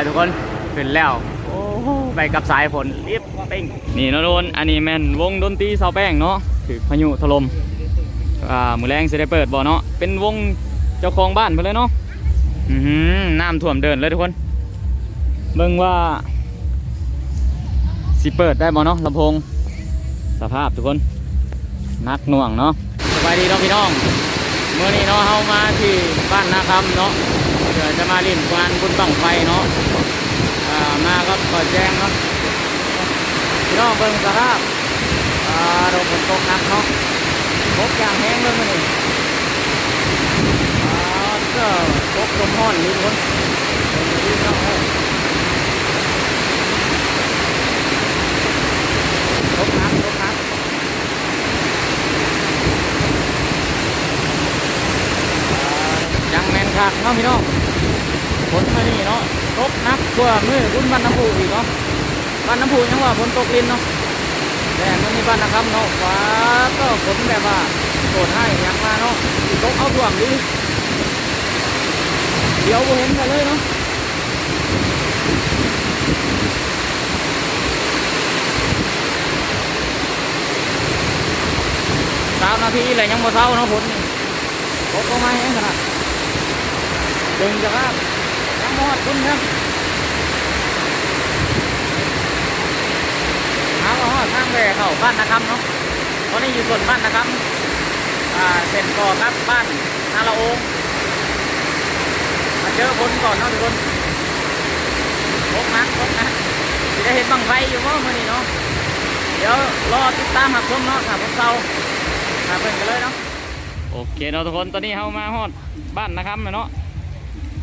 แล้วทุกคนขึ้นแล้วโอ้โหไปกับสายฝนรีบปิ้งนี่เนาะทุกคนอันนี้แม่นวงดนตรีเสาแป้งเนาะถือพายุถล่มอ่ามือแรงสิได้เปิดบ่เนาะเป็นวงเจ้าของบ้านไปเลยเนาะอือหือน้ำท่วมเดินเลยทุกคนเบิ่งว่าสิเปิดได้บ่เนาะลำโพงสภาพทุกคนนักหน่วงเนาะสบายดีเนาะพี่น้องเมื่อนี้เนาะเฮามาที่บ้านนาคำเนาะ เดี๋ยวจะมาเล่นงานบุญบังไฟเนาะอ่ามาก็เปิดแจ้งเนาะพี่น้องเบิ่งสภาพอ่าโดนฝนตกหนักเนาะตกยางแห้งเลยมื่อนี้อ่าก็ตกลมห้อนนี่คนเบิ่งดีเนาะเอ้ยตกหนักตกหนักยังแมนคักเนาะพี่น้อง ฝนมานี่เนาะตกนักกว่ามือคุณบ้านน้ำพุอีกเนาะบ้านน้ำพุยังว่าฝนตกลินเนาะแต่มันมีบ้านนะครับเนาะฟ้าก็ฝนแบบว่าโดดให้ยังมาเนาะตกเอาท่วมดีเดี๋ยวบ่เห็นกันเลยเนาะสามนาทีเลยยังบ่เศร้าเนาะฝนนี่ตกลงมาแห้งขนาดดึงจะครับ ยังมอดคุณครับเอาเอาเอาทางแหวเข้าบ้านนะครับเนาะตอนนี้อยู่ส่วนบ้านนะครับอ่าเส้นก่อครับบ้านนาละองมาเจอคนก่อนเนาะทุกคนพกนักพกนักจะได้เห็นบังไฟอยู่ว่ามื่อนี้เนาะเดี๋ยวรอติดตามหักชมเนาะถามผมเศร้าถามเพิ่นกันเลยเนาะโอเคเนาะทุกคนตอนนี้เรามาฮอดบ้านนะครับเนาะ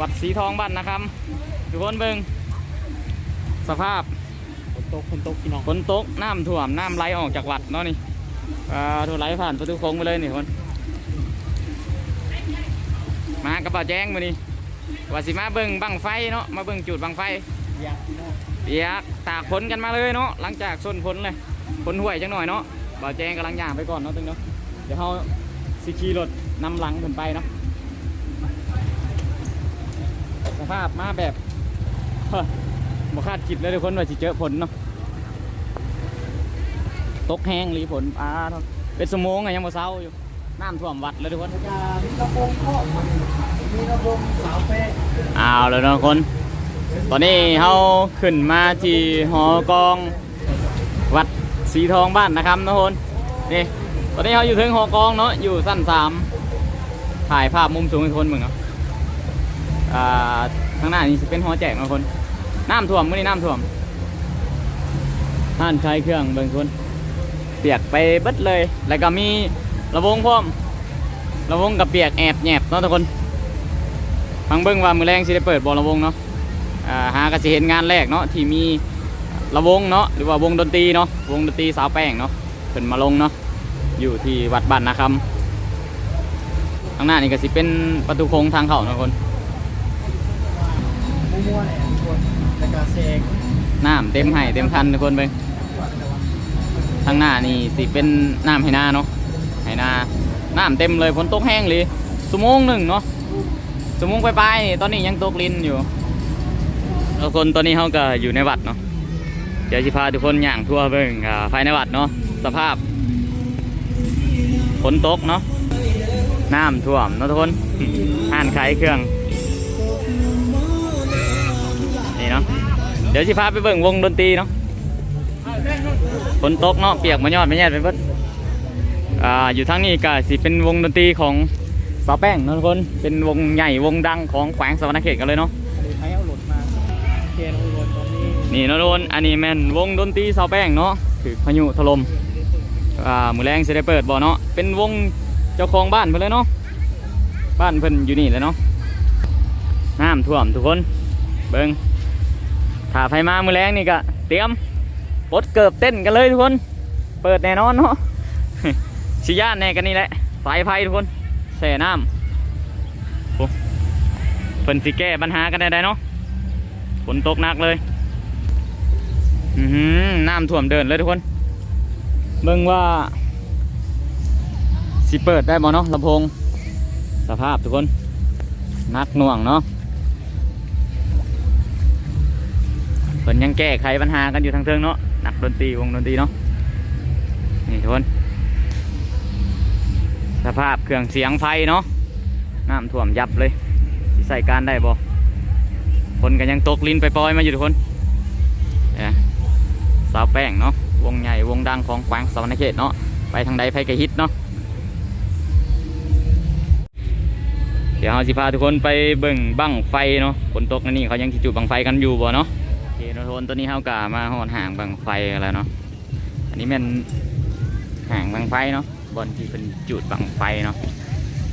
วัดสีทองบ้านนะครับทุกคนเบิงสภาพฝนตกฝนตกพี่น้องฝนตกน้ำท่วมน้ำไหลออกจากวัดเนาะนี่อ่าถูไหลผ่านประตูโค้งไปเลยนี่คนมากระเป๋าแจ้งมานี่ว่าสิมาเบิงบังไฟเนาะมาเบิงจุดบังไฟอยากพี่น้องเปียกตากฝนกันมาเลยเนาะหลังจากส้นฝนเลยฝนห่วยจังหน่อยเนาะบ่าวแจ้งกำลังย่างไปก่อนเนาะตึงเนาะเดี๋ยวเขาสิขี่รถนำหลังขึ้นไปเนาะส ภาพมาแบบบ่คาดคิดเลยทุกคนว่าสิเจอฝนเนาะตกแห้งหรือฝนอ่าเป็นสมงอะยังบ่เศร้าอยู่น้ำท่วมวัดเลยทุกคนมีกระโปรงเคาะมีกระโปรงสาวแป้งเอาเลยนะทุกคน ตอนนี้เขาขึ้นมาที่หอกองวัดสีทองบ้านนะครับทุกคนนี่ตอนนี้เขาอยู่ถึงหอกองเนาะอยู่สั้นสามถ่ายภาพมุมสูงทุกคนเหมึงเนาะอ่า ข้างหน้านี่เป็นหอแจกนาะคนน้ำท่วมมื่อนี้น้ำท่วมท่านใช้เครื่องเบิ่งคนเปียกไปเบิดเลย แล้วก็มีระวงพร้อมระวงกับเปียกแอบแหนบเนาะทุกคนฟังเบิ่งว่ามือแรงสิได้เปิดบอลระวงเนาะหากจะเห็นงานแรกเนาะที่มีระวงเนาะหรือว่าวงดนตรีเนาะวงดนตรีสาวแป้งเนาะเพิ่นมาลงเนาะอยู่ที่วัดบ้านนะครับข้างหน้านี่ก็สิเป็นประตูโค้งทางเข้านะคน เสกน้ำเต็มให้เต็มคันทุกคนเบิ่งทางหน้านี่สิเป็นน้ำไหนาเนาะไหนาน้ำเต็มเลยฝนตกแห้งเลยสมงหนึ่งเนาะสมงไปลายๆนี่ตอนนี้ยังตกลินอยู่ทุกคนตอนนี้เขาก็อยู่ในวัดเนาะเดี๋ยวจะพาทุกคนย่างทั่วเบิ่งอ่าภายในวัดเนาะสภาพฝนตกเนาะน้ำท่วมเนาะทุกคนห้านขายเครื่อง เดี๋ยวจะพาไปเบิ่งวงดนตรีเนาะฝนตกเนาะเปียกมายอดไม่แย่ไปเบิดอ่าอยู่ทั้งนี้ก็สิเป็นวงดนตรีของสาวแป้งนะทุกคนเป็นวงใหญ่วงดังของแขวงสวรรณเขตกันเลยเนาะนนี้ใครเอาหลดมาเคนเอาหลดตอนนี้นี่เนาะโดนอันนี้แม่นวงดนตรีสาวแป้งเนาะคือพายุถล่มอ่ามือแรงสิได้เปิดบ่เนาะเป็นวงเจ้าของบ้านเพิ่นเลยเนาะบ้านเพิ่นอยู่นี่เลยเนาะน้ำท่วมทุกคนเบิ่ง ถ้าไฟมามือแรงนี่ก็เตรียมปลดเกือบเต้นกันเลยทุกคน เปิดแน่นอนเนาะชิย่านแน่กันนี่แหละสายไฟทุกคนแส่น้ำโอ้เพิ่นสิแก้ปัญหากันได้ไดเนาะฝนตกหนักเลยอือหือน้ำท่วมเดินเลยทุกคนเบิ่งว่าสิเปิดได้บ่เนาะลำโพงสภาพทุกคนนักหน่วงเนาะ เพิ่นยังแก้ไขปัญหากันอยู่ทางเทิงเนาะนักดนตรีวงดนตรีเนาะนี่ทุกคนสภาพเครื่องเสียงไฟเนาะน้ำท่วมยับเลยใส่การได้บ่คนก็ยังตกลิ้นไปปล่อยมาอยู่ทุกคนเนี่ยสาวแป้งเนาะวงใหญ่วงดังของแขวงสวรรณเขตเนาะไปทางใดไผก็ฮิตเนาะเดี๋ยวเราสิพาทุกคนไปเบิ่งบั้งไฟเนาะฝนตกนั่นนี่เขายังสิจุดบั้งไฟกันอยู่บ่เนาะ คนะทุนตัวนี้เฮากะมาหอดห่างบังไฟกันแล้วเนาะ อันนี้เป็นห่างบังไฟเนาะบอนที่เป็นจุดบังไฟเนาะ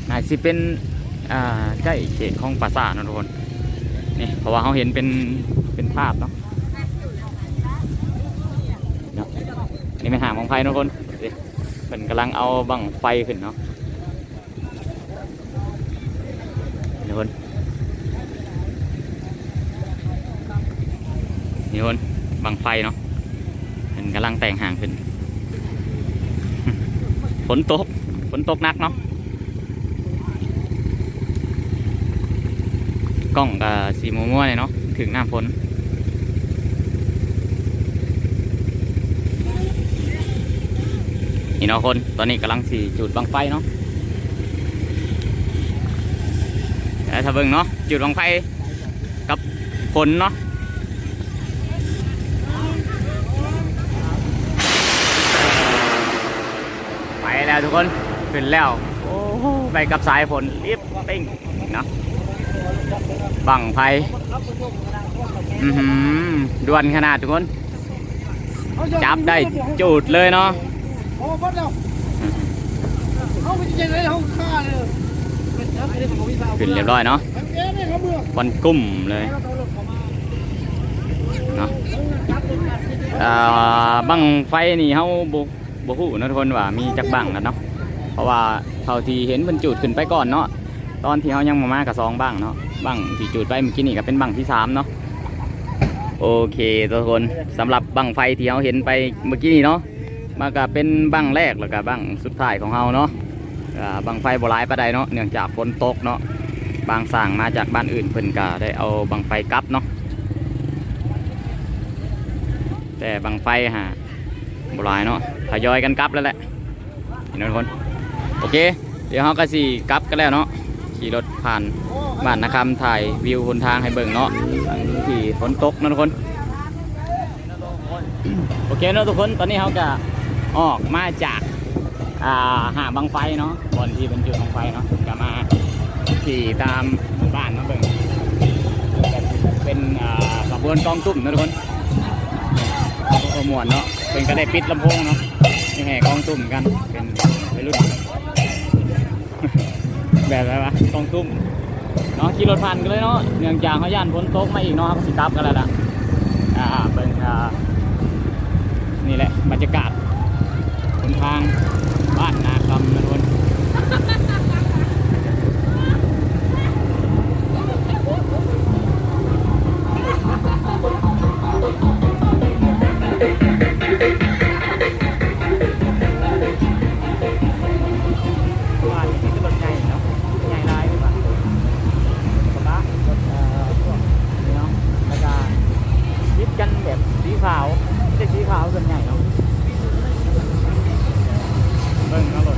น่าสิเป็นอ่าใกล้เขตของปราสาทนะทุกคนนี่เพราะว่าเขาเห็นเป็นเป็นภาพเนาะนี่เป็นห่างบังไฟนะทุกคนเป็นกำลังเอาบังไฟขึ้นเนาะนนทุกคน นี่คนบังไฟเนาะเห็นกำลังแต่งห่างขึ้น ฝนตก ฝนตกนักเนาะ กล้องกับสีมัวๆเลยเนาะ ถึงหน้าฝนนี่เนาะคน ตอนนี้กำลังสีจุดบังไฟเนาะถ้าเบิ่งเนาะจุดบังไฟกับฝนเนาะ ไปแล้วทุ กคนขึ้นแล้วโอ้โหไปกับสายฝนรีบปิ้งเนาะบังไฟอือหือด่วนขนาดทุกคน จับได้จูดเลยเนาะโอ้บัดแล้วเขาไปเจอเลยเขาฆ่าเลยเป็นจับไอ้ของวิสาขึ้นเรียบร้อยเนาะทำเองเลยเขาเบื่อควันกุ้มเลยเนาะอ่าบังไฟนี่เขาบุ บุหูนะทุกคนว่ามีจักบังกันเนาะเพราะว่าเท่าที่เห็นมันจุดขึ้นไปก่อนเนาะตอนที่เขายังมามากับสองบังเนาะบังที่จุดไปเมื่อกี้นี่ก็เป็นบังที่สามเนาะโอเคทุกคนสำหรับบังไฟที่เขาเห็นไปเมื่อกี้นี่เนาะมันก็เป็นบังแรกแล้วก็บังสุดท้ายของเราเนาะบังไฟโบราณปะไดเนาะเนื่องจากฝนตกเนาะบางสั่งมาจากบ้านอื่นเพิ่นก็ได้เอาบังไฟกลับเนาะแต่บังไฟฮะ บลายเนาะทยอยกันกลับแล้วแหละเห็นทุกคนโอเค เดี๋ยวเราก็สิกลับกันแล้วเนาะขี่รถผ่านบ้านนาคำถ่ายวิวหนทางให้เบิ่งเนาะที่ฝนตกนะทุกคน โอเคเนาะทุกคนตอนนี้เราก็ออกมาจากอ่าหาบังไฟเนาะบอนที่เป็นจุดบังไฟเนาะก็มาขี่ตามหมู่บ้านมาเบิ่งเป็นอ่าขบวนกองตุ้มนะทุกคนโอ้มวนเนาะ เป็นก็ได้ปิดลำโพงเนาะยังแห่กองตุ้มกัน เป็นวัยรุ่น แบบอะไรวะกองตุ้มเนาะขี่รถผ่านกันเลยเนาะเนื่องจากเขาย่านพ้นโตกมาอีกเนาะเขาก็สิกลับกันแล้วล่ะอ่าเบิ่งอ่านี่แหละบรรยากาศบนทางบ้านนาคำนะทุกคน กันแบบสีขาวไม่ใช่สีขาวส่วนใหญ่เนาะเบิ่งเอารถ